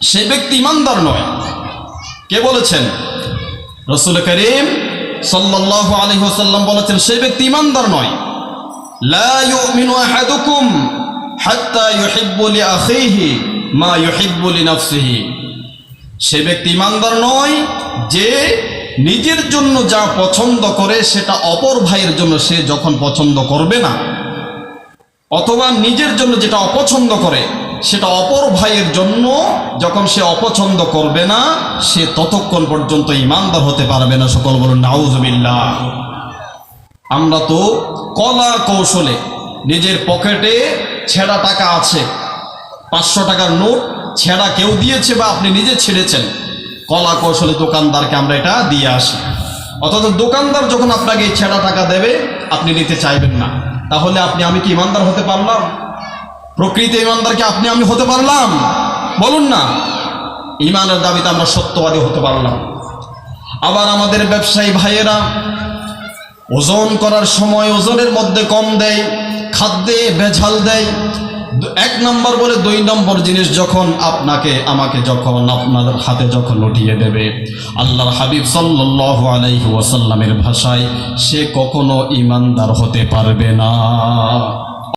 সে ব্যক্তি ইমানদার নয়। কে বলেছেন? রসুল করিম সাল্লাল্লাহু আলাইহি ওয়াসাল্লাম বলেছেন, সে ব্যক্তি ইমানদার নয়। সে ব্যক্তি ইমানদার নয় যে নিজের জন্য যা পছন্দ করে সেটা অপর ভাইয়ের জন্য সে যখন পছন্দ করবে না, অথবা নিজের জন্য যেটা অপছন্দ করে সেটা অপর ভাইয়ের জন্য যখন সে অপছন্দ করবে না, সে ততক্ষণ পর্যন্ত ইমানদার হতে পারবে না। সকল বলুন, নাউজবিল্লাহ। আমরা তো কলা কৌশলে নিজের পকেটে ছেঁড়া টাকা আছে, পাঁচশো টাকার নোট ছেঁড়া কেউ দিয়েছে বা আপনি নিজে ছেড়েছেন। কলা কৌশলে দোকানদারকে আমরা এটা দিয়ে আসি। অথচ দোকানদার যখন আপনাকে ছেঁড়া টাকা দেবে, আপনি নিতে চাইবেন না। তাহলে আপনি, আমি কি ইমানদার হতে পারলাম? প্রকৃত ইমানদারকে আপনি আমি হতে পারলাম? বলুন না। ইমানের দাবিতে আমরা সত্যবাদী হতে পারলাম। আবার আমাদের ব্যবসায়ী ভাইয়েরা ওজন করার সময় ওজনের মধ্যে কম দেয়, খাদ্যে ভেজাল দেয়। এক নম্বর বলে দুই নম্বর জিনিস যখন আপনাকে, আমাকে যখন আপনাদের হাতে যখন উঠিয়ে দেবে, আল্লাহর হাবিব সাল্লাল্লাহু আলাইহি ওয়াসাল্লামের ভাষায়, সে কখনো ইমানদার হতে পারবে না।